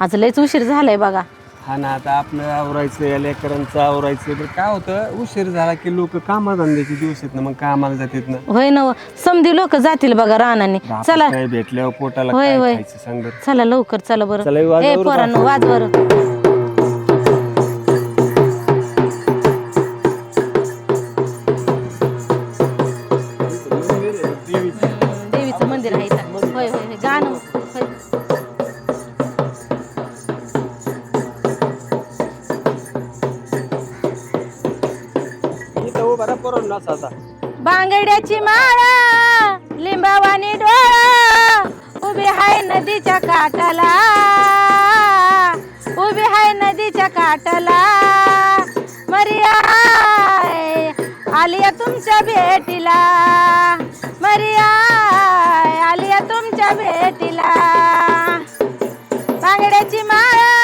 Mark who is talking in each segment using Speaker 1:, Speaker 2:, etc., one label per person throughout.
Speaker 1: आज लयच उशीर झालाय बघा.
Speaker 2: हा ना आता आपलं आवरायचं या लेकरांचं आवरायचं तर काय होतं? उशीर झाला की लोक कामाधंद्याचे दिवस आहेत ना मग कामाला जातात ना.
Speaker 1: होय ना समधी लोक जातील बघा रानाने. चला.
Speaker 2: काय भेटल्यावर पोटाला
Speaker 1: होय,
Speaker 2: काय
Speaker 1: होय.
Speaker 2: खायचं सांग. बरं.
Speaker 1: चला लवकर चला बरं.
Speaker 2: चला, हे वाजवा
Speaker 1: ए
Speaker 2: बरं
Speaker 1: पोरांनो वाज
Speaker 2: आता.
Speaker 1: बांगड्याची माळा लिंबावानी डोळा उभी हाय नदीच्या काठाला. उभी हाय नदीच्या काठाला. मरिया आलिया तुमच्या भेटीला. मरिया आलिया तुमच्या भेटीला. बांगड्याची माळा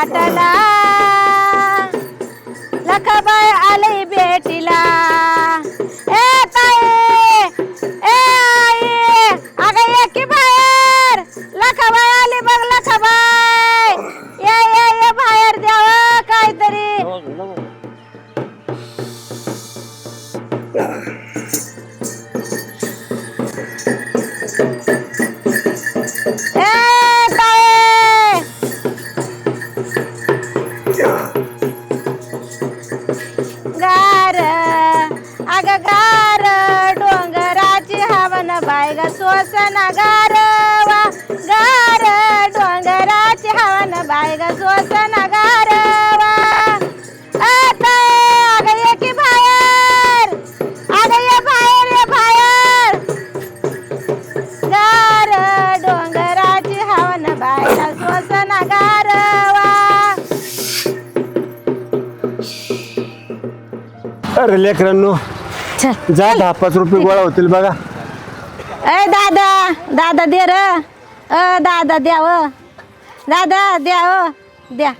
Speaker 1: वाटला काठाला लखाबाई आले भेटीला.
Speaker 2: अरे लेकरांनो
Speaker 1: चल
Speaker 2: जा दहा पाच रुपये गोळा होतील बघा.
Speaker 1: ए दादा दादा दे र. अ दादा द्याव दादा द्याव द्या.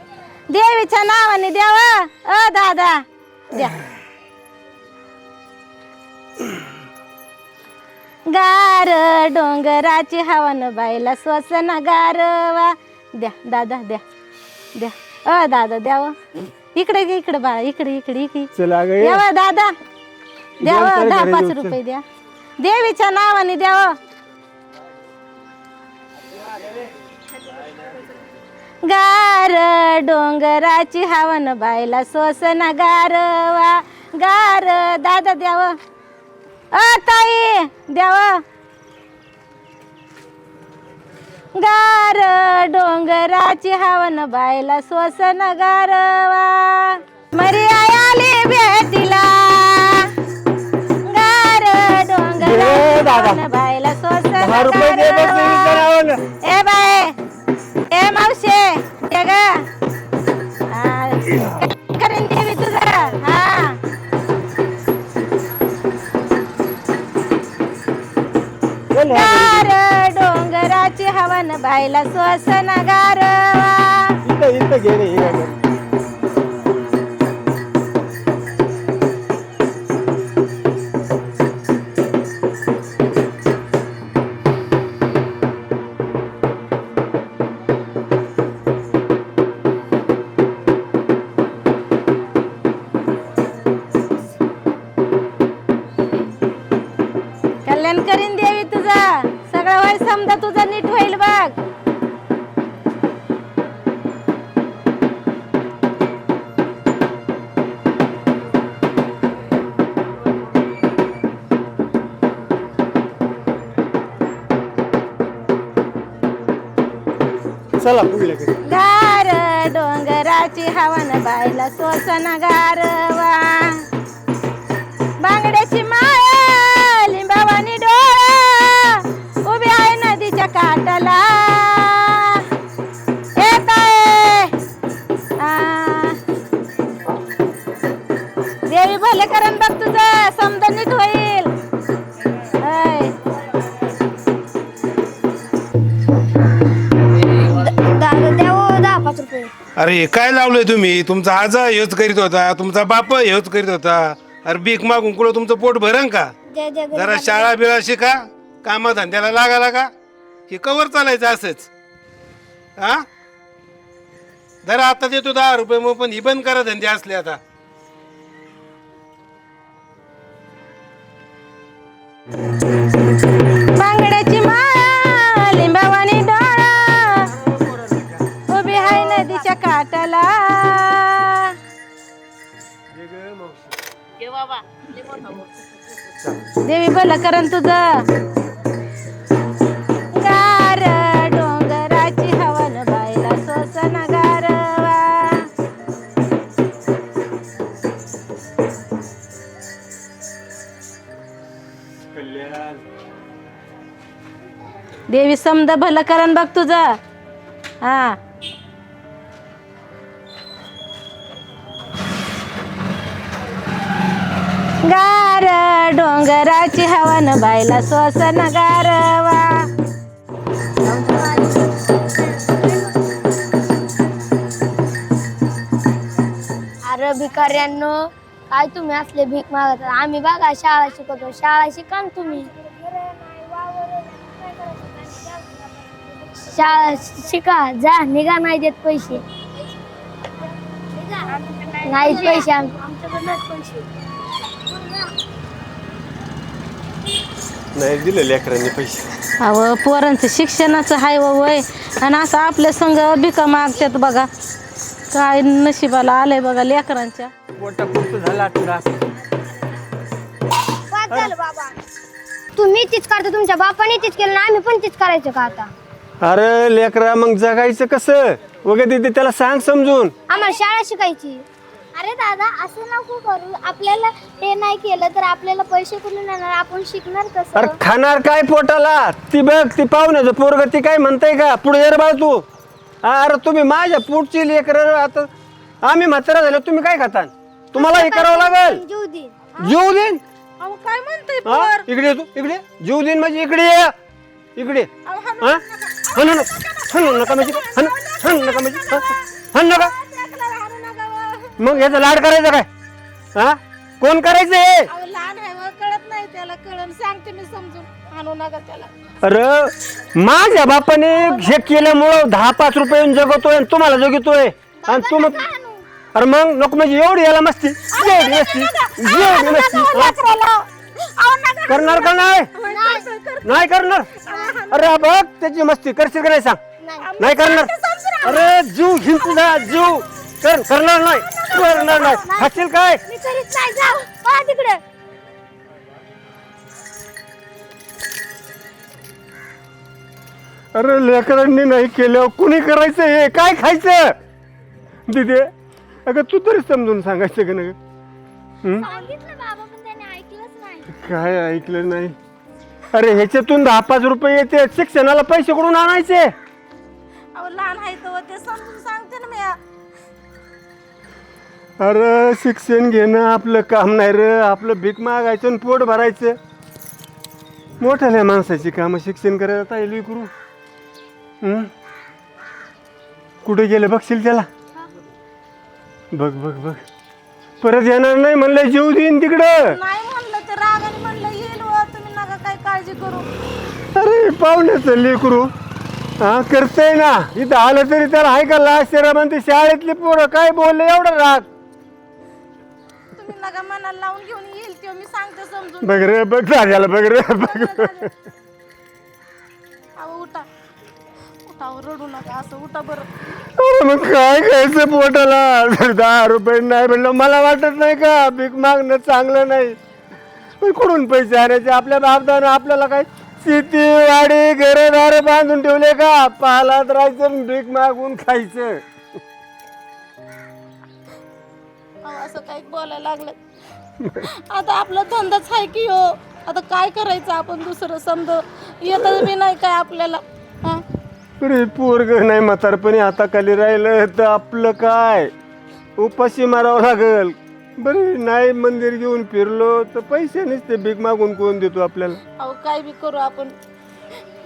Speaker 1: देवीच्या नावाने द्याव अ दादा द्या. गार डोंगराची हवन बायला स्वसन गारवा. द्या दादा द्या. द्या. अ दादा द्याव इकडे घे, इकडे बाळा इकडे इकडे इकडे.
Speaker 2: चला ग ये.
Speaker 1: द्यावा दादा. द्यावा
Speaker 2: चल
Speaker 1: दहा
Speaker 2: घरी
Speaker 1: पाच. रुपये द्या. देवीच्या नावाने द्यावं गार डोंगराची हवन बायला सोसन गारवा. गार दादा द्याव अ ताई द्याव गार डोंगराची हवन बायला सोसन गारवा. मरी आली भेटीला. गार
Speaker 2: ए,
Speaker 1: डोंगराची
Speaker 2: दादा.
Speaker 1: हवन बायला सोसन
Speaker 2: दहा रुपये दे.
Speaker 1: ए बाय ए मावशे ये ग. हा, करीन देवी तुझं. हा.
Speaker 2: चल ह्या
Speaker 1: गार डोंगराची हवन बायला श्वसन गारवा.
Speaker 2: इथं इथं घे रे, चला पुढल्या
Speaker 1: गार डोंगराची हवन बायला श्वसन गारवा
Speaker 3: अरे काय लावलंय तुम्ही? तुमचा आजा हेच करीत होता तुमचा बाप हेच करीत होता. अरे भीक मागून कुठं तुमचं पोट भरण का?
Speaker 4: जय जय
Speaker 3: जरा शाळा बिळा शिका कामा धंद्याला लागा लागा हे कवर चालायचं असंच. हा? जरा आता देतो दहा रुपये मग पण ही बंद करा धंदे असले आता.
Speaker 1: देवी बोला करण तुझं. गार डोंगराची हवन बायला सोसन गारवा. देवी समद भलं करण बघ तुझं. हा. डोंगराची हवन बायला श्वसन गारवा.
Speaker 4: अरे भिकाऱ्यांनो काय तुम्ही असले भीक मागत? आम्ही बघा शाळा शिकवतो. शाळा शिका ना तुम्ही. शाळा शिका जा निघा नाही देत पैसे. नाही पैसे.
Speaker 2: नाही दिले लेकरांनी पैसे.
Speaker 1: अव पोरांचं शिक्षणाचं हाय व वय. आणि असं आपल्या संग बिका मागतात बघा. काय नशिबाला आलंय बघा लेकरांच्या.
Speaker 2: पोटा पुरतं झाला त्रास
Speaker 4: झालं बाबा? तुम्ही तीच करता तुमच्या बापाने तीच केलं ना आम्ही पण तीच करायचं का आता?
Speaker 2: अरे लेकरा मग जगायचं कसं? वगैरे ते त्याला सांग समजून.
Speaker 4: आम्हाला शाळा शिकायची. अरे दादा असं नको करू. आपल्याला हे नाही केलं तर आपल्याला पैसे कुठून येणार? आपण शिकणार
Speaker 2: अरे
Speaker 4: कसं
Speaker 2: खाणार काय पोटाला? ती बघ ती पाहुण्याचं पोरग ती काय म्हणताय का? पुढे ये रे बाळ तू. अरे तुम्ही माझ्या पुढची लेकर आता आम्ही म्हातारा झालो तुम्ही काय खाता तुम्हाला हे करावं लागेल?
Speaker 4: जीव दे
Speaker 2: जीव देईन?
Speaker 1: अहो काय म्हणतोय
Speaker 2: हा? इकडे ये तू इकडे जीव देईन म्हणजे इकडे ये. इकडे हा? हाणू नका हाणू नका म्हणजे? हाणू हाणू नका म्हणजे? हा? हाणू नका मग याचा लाड करायचा काय? हा? कोण करायचं हे?
Speaker 1: लहान आहे कळत नाही त्याला कळण सांगते मी समजून. आणू नका त्याला.
Speaker 2: अरे माझ्या बापाने हे केल्यामुळं दहा पाच रुपये जगवतोय आणि तुम्हाला जगतोय. आणि तू मग अरे मग नको म्हणजे एवढी याला मस्ती? एवढी मस्ती? एवढी मस्ती? हा? करणार का नाही? नाही करणार. अरे बघ त्याची मस्ती करशील का नाही सांग? नाही. करणार. अरे जीव तुझा जीव कर करणार नाही करणार नाही. खाशील काय?
Speaker 4: मी करीत नाही जाऊ पहा तिकडे.
Speaker 2: अरे लेकरांनी नाही केलं कुणी करायचं हे? काय खायचं? दिदे अगं तू तरी समजून सांगायचं का नाही?
Speaker 4: सांगितलं बाबा पण त्याने ऐकलंच नाही.
Speaker 2: काय ऐकलं नाही? अरे ह्याच्यातून दहा पाच रुपये येते शिक्षणाला पैसे कुठून आणायचे?
Speaker 1: अहो लहान आहे तर ते समजून सांगते ना मी.
Speaker 2: अरे शिक्षण घेणं आपलं काम नाही र. आपलं भीक मागायचं आणि पोट भरायचं. मोठ्या माणसाची कामं शिक्षण करायला ताईली करू. हं? कुठे गेलं बघशील त्याला? बघ बघ बघ. परत येणार नाही म्हणलं जीव देईन तिकडं.
Speaker 1: नाही म्हणलं तर रागाने म्हणलं येईल व तुम्ही नका काही काळजी करू.
Speaker 2: अरे पाहुण्याचं लेकरू. हा करतय ना. इथं आलं तरी त्याला आहे का लास्ट म्हणते शाळेतली पोरं काय बोलले एवढं राग.
Speaker 1: नका मनाला लावून घेऊन येईल तेव्हा मी सांगते समजून.
Speaker 2: बघ रे बघ झाल्याला बघ रे बघ
Speaker 1: अहो उठा. उठा अहो, रडू नका असं उठा बरं.
Speaker 2: अरे मग काय खायचं पोटाला? जर दहा रुपये नाही म्हणलं मला वाटत नाही का? भीक मागणं चांगलं नाही. पण कुठून पैसे आणायचे? आपल्या बापदानं आपल्याला काय शेती वाडी घरदार बांधून ठेवले का? पालात राहायचं आणि भीक मागून खायचं.
Speaker 1: अहो, असं काही बोलायला लागलं. आता आपला धंदाच आहे की हो. आता काय करायचं आपण दुसरं समज? येत बी नाही काय आपल्याला. हा?
Speaker 2: अरे पोरग नाही म्हातारपणी हाताखाली राहिलं तर आपलं काय? उपाशी मारावं लागल. बरं नाही मंदिर घेऊन फिरलो तर पैसे नसते. भीक मागून कोण देतो आपल्याला?
Speaker 1: अहो काय बी करू आपण.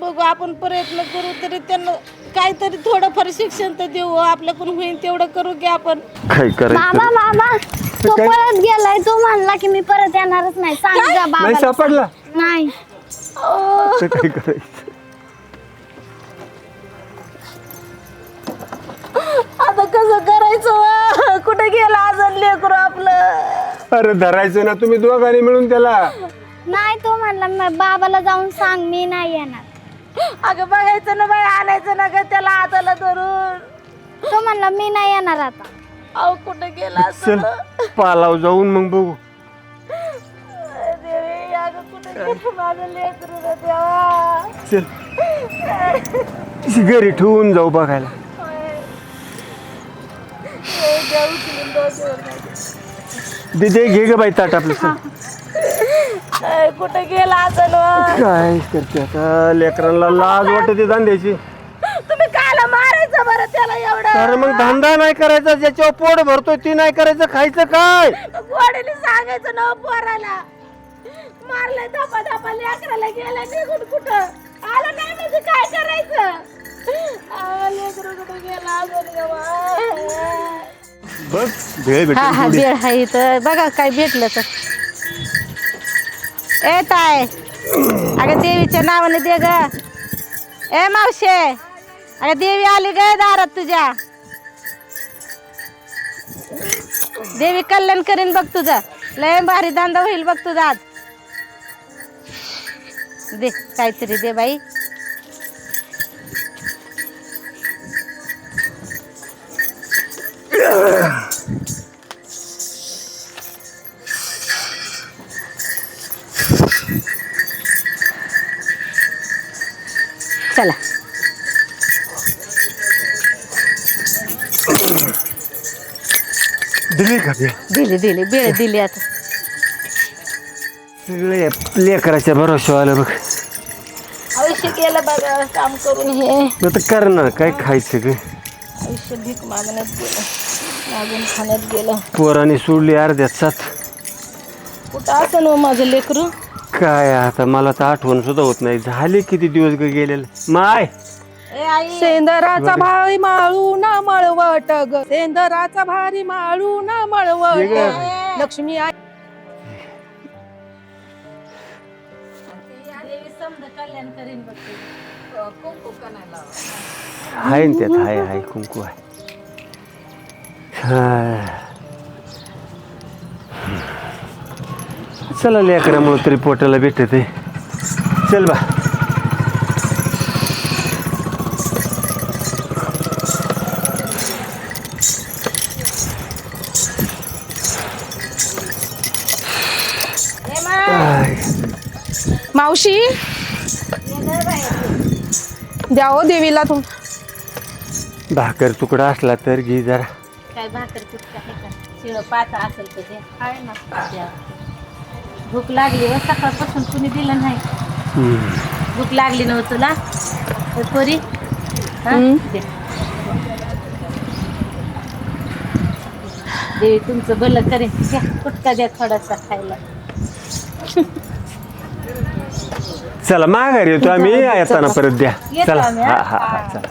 Speaker 1: बघू आपण प्रयत्न करू तरी त्यांना काहीतरी थोडंफार शिक्षण तर देऊ आपल्याकडून होईल तेवढं करू की आपण.
Speaker 2: काय करायचं?
Speaker 4: बाबा बाबा तो
Speaker 2: काय?
Speaker 4: परत गेलाय तो म्हणला की मी परत येणारच नाही. सांग जा
Speaker 2: नाही
Speaker 4: बाबा
Speaker 2: सापडला?
Speaker 4: नाही.
Speaker 2: तर काय करायचं?
Speaker 1: आता कसं करायचं वा? कुठे गेला अजून लेकरू आपलं?
Speaker 2: अरे धरायचं ना तुम्ही दोघांनी मिळून त्याला.
Speaker 4: नाही तो म्हणला "म- बाबाला जाऊन सांग मी नाही येणार.
Speaker 1: अगं बघायचं ना बाई आणायचं ना ग त्याला हाताला धरून.
Speaker 4: तो म्हणला मी नाही येणार आता.
Speaker 1: अहो कुठे गेला
Speaker 2: चल
Speaker 1: असं
Speaker 2: पालाव जाऊन मग बघू.
Speaker 1: देवी अगं कुठे गेलं? माझं लेकरू रे देवा.
Speaker 2: चल. घरी ठेवून जाऊ बघायला. दिदे घे ग बाई ताट आपलं. चल.
Speaker 1: कुठे गेला असं?
Speaker 2: काय करते आता? लेकरांना लाज वाटते धंद्याची.
Speaker 1: तुम्ही कायला मारायचं बरं त्याला एवढं?
Speaker 2: तर मग धंदा नाही करायचा ज्याच्यावर पोट भरतोय ती नाही करायचं खायचं काय?
Speaker 1: गोडीने सांगायचं ना पोराला. मारलंय धपा धपा लेकराला गेला निघून कुठं? आलं नाही म्हणजे काय करायचं? आ, लेकरं कुठं गेला अजून देवा.
Speaker 2: बघ भेळ
Speaker 1: हा हा बेळ आहे इथं. बघा काय भेटलं तर. ए ताय अगं देवीच्या नावाने दे ग. ए मावशे. अगं देवी आली ग दारात तुझ्या. देवी कल्याण करीन बघ तुझं. लय भारी धंदा होईल बघ तुझा आज. दे काहीतरी दे बाई.
Speaker 2: दिली का भेळ
Speaker 1: दिली दिली. बेळ दिली आता.
Speaker 2: सगळे लेकराच्या भरोशा आलं बघ.
Speaker 1: आयुष्य केलं बघा काम करून हे.
Speaker 2: आता कर ना काय खायचं ग?
Speaker 1: आयुष्य भीक मागण्यात गेलं. मागून खाण्यात गेलं.
Speaker 2: पोराने सोडली अर्ध्यात सात.
Speaker 1: कुठं असं ना माझं लेकरू?
Speaker 2: काय आता मला तर आठवण सुद्धा होत नाही. झाले किती दिवस ग गेलेले? माय!
Speaker 5: सेंदराचा भारी माळू ना मळवट ग. सेंदराचा भारी माळू ना मळवट. लक्ष्मी आई.
Speaker 2: आहे ना त्यात हाय हाय कुंकू आहे. हा. चला लेकरामुळे तरी पोटाला भेटत. आहे चल बा.
Speaker 5: मावशी? द्या हो देवीला तुम
Speaker 2: भाकर तुकडा असला तर घे जरा.
Speaker 1: काय भाकर कुठं आहे का? शिळ पाता असेल तर दे. आहे ना. भूक लागली व सकाळपासून कुणी दिलं नाही.
Speaker 2: हम्म.
Speaker 1: भूक लागली नव्ह तुला? पोरी हा? दे. देवी तुमचं भलं करेन. द्या कुटका द्या थोडासा खायला.
Speaker 2: चला माघारी येतो आम्ही. येताना परत द्या.
Speaker 1: येतो
Speaker 2: चला.
Speaker 1: आम्ही,
Speaker 2: हा.
Speaker 1: हा?
Speaker 2: हा हा चला.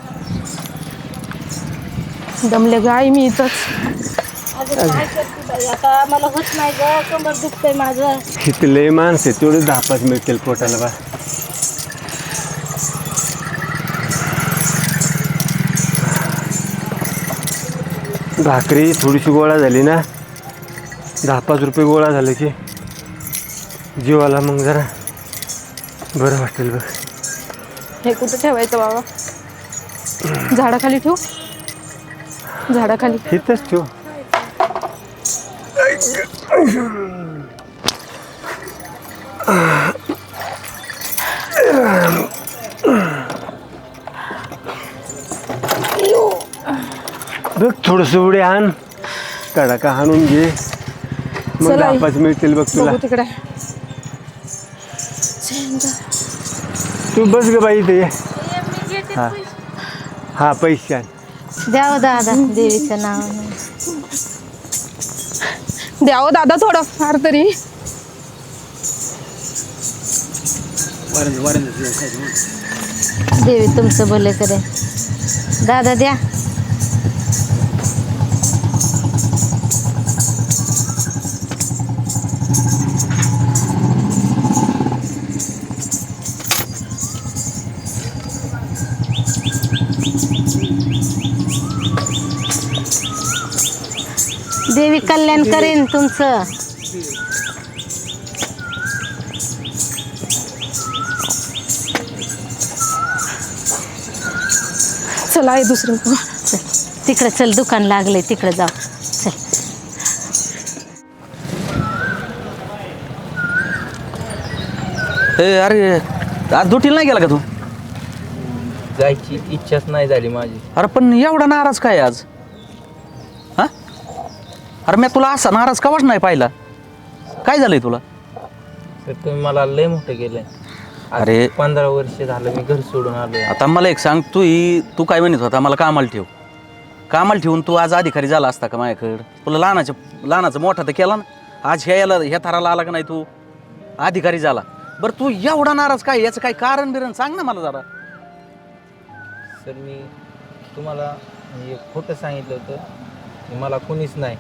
Speaker 5: दमले ग आई मी इथंच.
Speaker 1: अगं काय करते बाई? आता मला होत नाही ग. कंबर दुखतंय माझं.
Speaker 2: इथे लय माणसं आहे, तेवढे दहा पाच मिळतील पोटाला बा. भाकरी थोडीशी गोळा झाली ना. दहा पाच रुपये गोळा झाले की. जीवाला मग जरा. बरं वाटेल बघ.
Speaker 5: हे कुठं ठेवायचं बाबा? झाडाखाली ठेवू? झाडाखाली.
Speaker 2: इथंच ठेव. बघ थोडस उडे आण. तडाका हाणून घे. मग पाच मिळतील बघ तुला.
Speaker 5: तिकडे.
Speaker 2: तू बस ग बाई ये. हा. हा पैसे आण.
Speaker 1: द्या हो दादा देवीच्या नावाने
Speaker 5: द्या हो दादा थोडं फार तरी.
Speaker 6: देवी तुमचं भले करे दादा द्या. देवी कल्याण करेन तुमचं.
Speaker 5: चला आहे दुसरं.
Speaker 6: चल तिकडे चल दुकान लागले तिकडे जाऊ. चल.
Speaker 7: ए अरे आज ड्युटीला नाही गेला का तू?
Speaker 8: जायची इच्छाच नाही झाली माझी.
Speaker 7: अरे पण एवढा नाराज काय आज? हा अरे मी तुला असा नाराज कवाच नाही पाहिला? काय झालंय तुला?
Speaker 8: तुम्ही मला लय मोठं आज
Speaker 7: अरे.
Speaker 8: पंधरा वर्ष झालं मी घर सोडून आलोय.
Speaker 7: आता मला एक सांग तू ही तू काय म्हणत होता? मला कामाला ठेव. कामाला ठेवून तू आज अधिकारी झाला असता का माझ्याकडं? तुला लहानाच्या लहानाचं मोठा तर केला ना. आज ह्या याला ह्या थराला आला का नाही तू? अधिकारी झाला. बरं तू एवढा नाराज काय? याचं काय कारण बिरण सांग ना मला जरा.
Speaker 8: सर मी तुम्हाला म्हणजे खोटं सांगितलं होतं. की मला कोणीच नाही.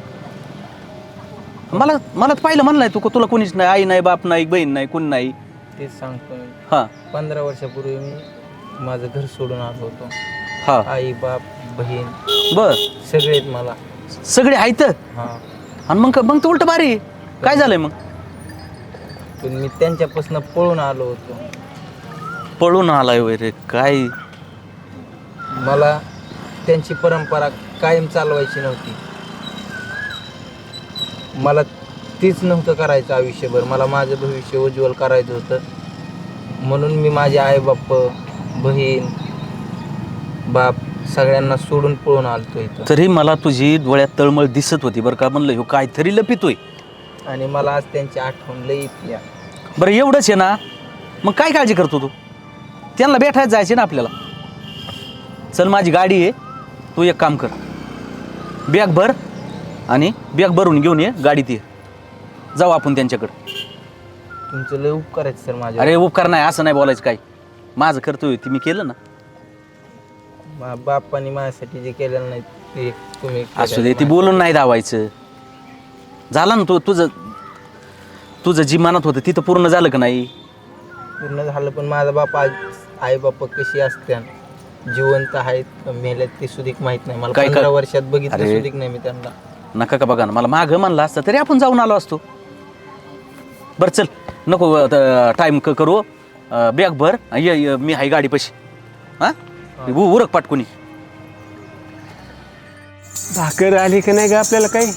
Speaker 7: मला मला तर पाहिलं म्हणलंय तू तुला कोणीच नाही आई नाही बाप नाही बहीण नाही कोण नाही.
Speaker 8: तेच सांगतो मी
Speaker 7: हां.
Speaker 8: पंधरा वर्षापूर्वी मी माझं घर सोडून आलो होतो.
Speaker 7: हां.
Speaker 8: आई बाप बहीण
Speaker 7: बर.
Speaker 8: सगळे आहेत मला.
Speaker 7: सगळे आहेत?
Speaker 8: हां.
Speaker 7: आणि मग मग तर उलट भारी काय झालंय मग?
Speaker 8: पण मी त्यांच्यापासून पळून आलो होतो.
Speaker 7: पळून आलाय वगैरे काय?
Speaker 8: मला त्यांची परंपरा कायम चालवायची नव्हती. मला तीच नव्हतं करायचं आयुष्यभर. मला माझं भविष्य उज्ज्वल करायचं होतं. म्हणून मी माझे आई बाप बहीण बाप सगळ्यांना सोडून पळून आलतो इथं.
Speaker 7: तरी मला तुझी डोळ्यात तळमळ दिसत होती बरं का? म्हणलं ह्यो काहीतरी लपितोय.
Speaker 8: आणि मला आज त्यांची आठवण लई येते
Speaker 7: बरं एवढंच आहे ना? मग काय काळजी करतो तू? त्यांना भेटायला जायचे ना आपल्याला? चल माझी गाडी आहे. तू एक काम कर. बॅग भर. आणि बॅग भरून घेऊन ये गाडीत ये. जाऊ आपण त्यांच्याकडं.
Speaker 8: तुमचं लय उपकार आहेत सर माझ्या
Speaker 7: अरे उपकार नाही असं नाही बोलायचं काय माझं कर्तव्य ते मी केलं ना.
Speaker 8: मा- बापाने माझ्यासाठी जे केलेलं नाही ते तुम्ही
Speaker 7: असू दे ती बोलून नाही धावायचं. झालं ना तू तुझं तुझं जी मनात होतं तिथं पूर्ण झालं का नाही?
Speaker 8: पूर्ण झालं पण माझा बाप आज आई बाप कशी असत्या? जिवंत आहेत मेल्यात ते सुधीक माहीत नाही. मला
Speaker 7: काय- काय-
Speaker 8: पंधरा वर्षात बघितलं
Speaker 7: अरे.
Speaker 8: सुधीक नाही मी त्यांना.
Speaker 7: नका का बघा ना मला मागं म्हणलं असतं तरी आपण जाऊन आलो असतो. बरं चल नको टाईम क करू बॅग भर ये ये, मी हाय गाडी पशी हां. उरक पाटकुनी
Speaker 2: भाकर आली का नाही का आपल्याला काही?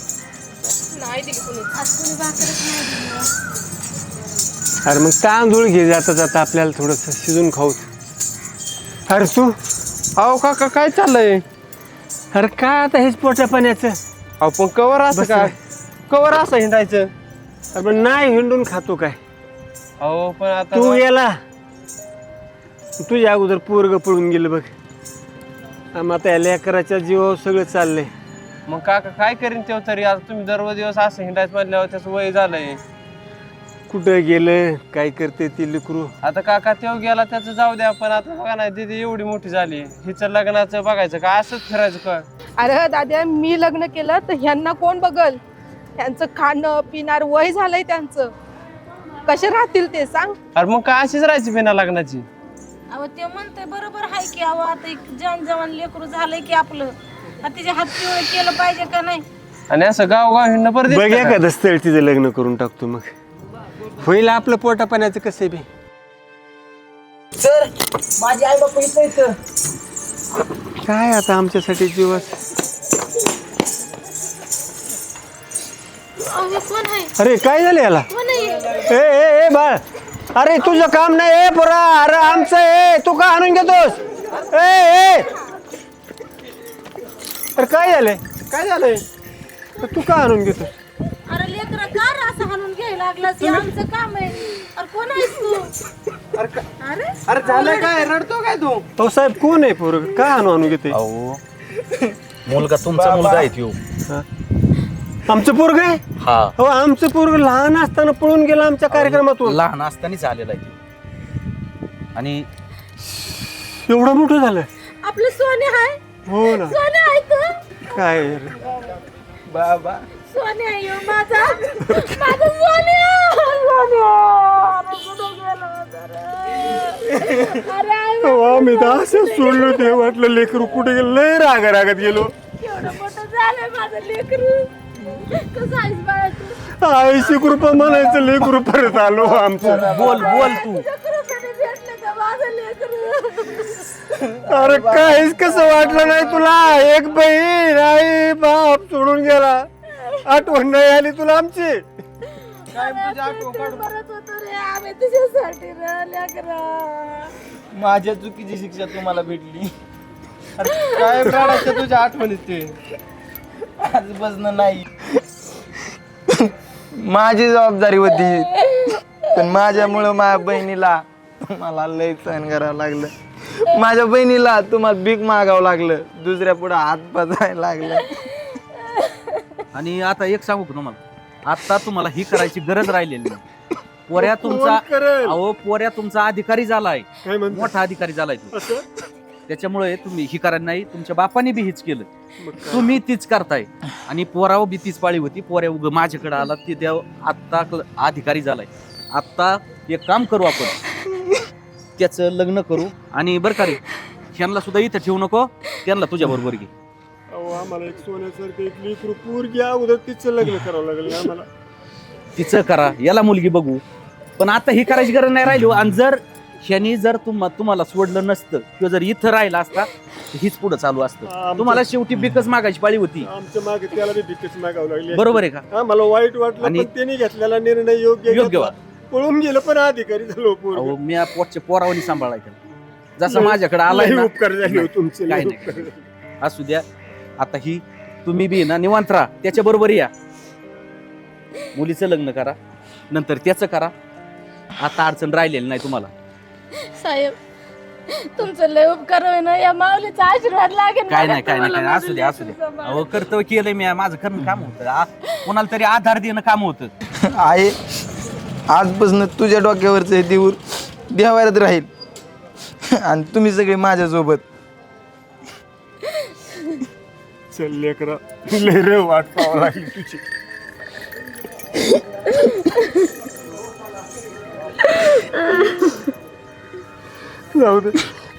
Speaker 2: अरे मग तांदूळ घे जाता जाता आपल्याला थोडंसं शिजून खाऊ. अरे तू
Speaker 9: अहो काका काय चाललंय?
Speaker 2: अरे काय आता हेच पोट्या पाण्याचं
Speaker 9: अहो पण कवर असं
Speaker 2: बस
Speaker 9: काय? कवर असं हिंडायचं?
Speaker 2: अरे पण नाही हिंडून खातो काय?
Speaker 9: अहो पण आता
Speaker 2: तू गेला तुझ्या अगोदर पोरग पळून गेलं बघ. आम आता या लेकराच्या जीवावर सगळं चाललंय.
Speaker 9: मग काका काय करीन तेव्हा तरी? आता तुम्ही दररोज दिवस असं हिंडायचं म्हटल्यावर त्याचं वय झालंय.
Speaker 2: कुठं गेलं काय करते ती लेकरू?
Speaker 9: आता काका तेव्हा गेला त्याचं जाऊ द्या पण आता बघा ना दिदी एवढी मोठी झाली. हिचं लग्नाचं बघायचं का? असंच फिरायचं का?
Speaker 5: अरे दाद्या मी लग्न केलं तर ह्यांना कोण बघल? ह्यांचं खाणं पिणार वय झालंय त्यांचं. कसे राहतील ते सांग?
Speaker 9: अरे मग काय अशीच राहायची बिना लग्नाची?
Speaker 1: अहो ते म्हणते बरोबर आहे की अहो आता एक जवान जवान लेकरू झालंय की आपलं. आता तिच्या हात पिवळं केलं पाहिजे का नाही?
Speaker 9: आणि असं गाव परत
Speaker 2: बघ
Speaker 9: का?
Speaker 2: एखादं स्थळ तिचं लग्न करून टाकतो मग. होईल आपलं पोटा पाण्याचं कसं बी. काय आता आमच्यासाठी जीवास?
Speaker 1: अहो कोण आहे?
Speaker 2: अरे काय झालं याला?
Speaker 1: कोण आहे?
Speaker 2: ए ए ए बाळ. अरे तुझं काम नाही ए पोरा. अरे आमचं ए तू का आणून घेतोस? ए ए. अरे काय झालंय? काय झालंय? तू का आणून घेतोस?
Speaker 1: घ्यायला लागलास हे आमचं काम आहे. अरे कोण आहेस तू? अरे
Speaker 9: अरे झालं काय? रडतो काय तू?
Speaker 2: तो साहेब कोण आहे पोरग का आणू आणून घेते?
Speaker 7: अहो मुलगा तुमचा मुलगा आहे त्यो.
Speaker 2: आमचं पोरग आहे?
Speaker 7: हा.
Speaker 2: हो आमचं पोरग लहान असताना पळून गेलं आमच्या कार्यक्रमातून.
Speaker 7: लहान असतानाच आलेला आहे त्यो. आणि
Speaker 2: एवढं मोठं झालं?
Speaker 1: आपलं सोने आहे.
Speaker 2: हो ना.
Speaker 1: सोने आहे तू.
Speaker 2: काय रे?
Speaker 8: बाबा.
Speaker 1: सोने आहे ह्यो माझा. माझं सोने सोने अरे कुठं गेलं होतं रे? अरे आई
Speaker 2: हो, तर असंच सोडलो ते वाटलं लेकरू कुठे गेलं? लय रागा रागात गेलो.
Speaker 1: केवढं मोठं झालंय माझं लेकरू. कसं आहेस बाळा तू?
Speaker 2: ऐंशी कृपा म्हणायचं लेकरू परत आलो आमचं.
Speaker 7: बोल बोल तू.
Speaker 1: तुझ्या कृपेने भेटलं का माझं लेकरू?
Speaker 2: अरे काहीच कसं वाटलं नाही तुला. एक बहीण आई बाप सोडून गेला. आठवण नाही आली तुला आमची.
Speaker 1: परत होतो रे आम्ही तुझ्यासाठी रे लेकरा.
Speaker 8: माझ्या चुकीची शिक्षा तुम्हाला भेटली.
Speaker 9: अरे काय प्राणाच्या तुझ्या आठवणीत ते?
Speaker 8: आज बसणं नाही. माझी जबाबदारी होती पण माझ्यामुळं माझ्या बहिणीला मला लय सहन करावं लागलं. माझ्या बहिणीला तुम्हाला भीक मागावं लागलं दुसऱ्या पुढे हात पचायला लागलं.
Speaker 7: आणि आता एक सांगू का तुम्हाला? आता तुम्हाला ही करायची गरज राहिलेली नाही. पोऱ्या तुमचा
Speaker 2: करेल?
Speaker 7: अहो पोऱ्या तुमचा अधिकारी झालाय.
Speaker 2: काय म्हणतो
Speaker 7: मोठा अधिकारी झालाय तो.
Speaker 2: असं?
Speaker 7: त्याच्यामुळे तुम्ही ही करा नाही तुमच्या बापाने बी हीच केलं. तुम्ही तीच करताय. आणि पोरावर बी तीच पाळी होती. पोऱ्या उग माझ्याकडे आला ते त्या आत्ता क्ल- अधिकारी झालाय. आत्ता एक काम करू आपण. त्याचं लग्न करू. आणि बरं का रे ह्यांना सुद्धा इथं ठेवू नको. त्यांना तुझ्या बरोबर घे.
Speaker 2: आम्हाला एक सोन्यासारखं एक लेकरू पोरगी अगोदर तिचं लग्न करावं लागेल आम्हाला?
Speaker 7: तिचं करा याला मुलगी बघू. पण आता ही करायची गरज नाही राहिली हो. आणि जर ह्यानी जर तुम तुम्हाला सोडलं नसतं किंवा जर इथं राहिला असता तर हीच पुढे चालू असतं.
Speaker 2: आमचं-
Speaker 7: तुम्हाला शेवटी बिकच मागायची पाळी होती.
Speaker 2: आमच्या मागे त्याला बी भीकच मागावं लागली.
Speaker 7: बरोबर आहे का?
Speaker 2: आम्हाला वाईट वाटलं
Speaker 7: आणि-
Speaker 2: पण त्यांनी घेतलेला निर्णय योग्य
Speaker 7: योग्य
Speaker 2: घेतला. पळून गेलं पण अधिकारी झालो पोरगं.
Speaker 7: अहो मी पोटच्या पोरावणी सांभाळाय त्याला जसं माझ्याकडे आलाय ना
Speaker 2: उपकार झाले हो तुमचे
Speaker 7: काय नाही,
Speaker 2: उपकार
Speaker 7: काय
Speaker 2: झाले.
Speaker 7: असू द्या. आता ही तुम्ही बी ना निवांत राहा. त्याच्या बरोबर या. मुलीचं लग्न करा. नंतर त्याचं करा. आता अडचण राहिलेली नाही तुम्हाला.
Speaker 1: साहेब तुमचं लय उपकार होय ना या माऊलीचा आशीर्वाद लागेल
Speaker 7: काय नाही काय नाही काय असू द्या असू
Speaker 1: लेकरू
Speaker 7: अहो कर्तव्य केलंय मी. माझं करणं काम होतं. आ- कोणाला तरी आधार देणं काम होतं.
Speaker 8: आहे आजपासून तुझ्या डोक्यावरचं हे देऊर देवाऱ्यात राहील. आणि तुम्ही सगळे माझ्यासोबत.
Speaker 2: चल लेकरा. लय रे वाट पाहावं लागली तुझी. जाऊ दे.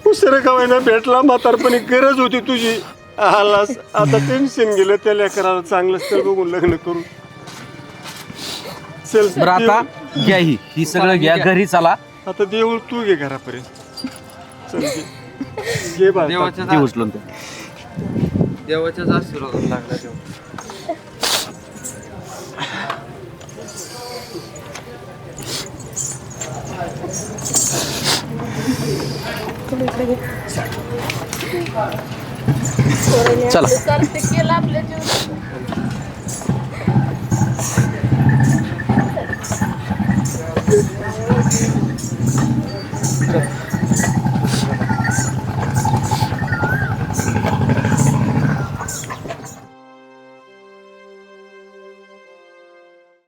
Speaker 2: उशिरा का ना भेटला म्हातारपणी गरज होती तुझी. आलास. आता टेन्शन गेलं त्या लेकराला चांगलं स्थळ बघून लग्न करू चल
Speaker 7: बरं आता घ्या ही. ही सगळं घ्या. घरी चला.
Speaker 2: आता देऊळ तू घे घरापर्यंत. चल घे. घे
Speaker 9: देवाच्या
Speaker 7: उचलून त्या.
Speaker 9: देवाच्याच आशीर्वाद लागला देव
Speaker 7: चला.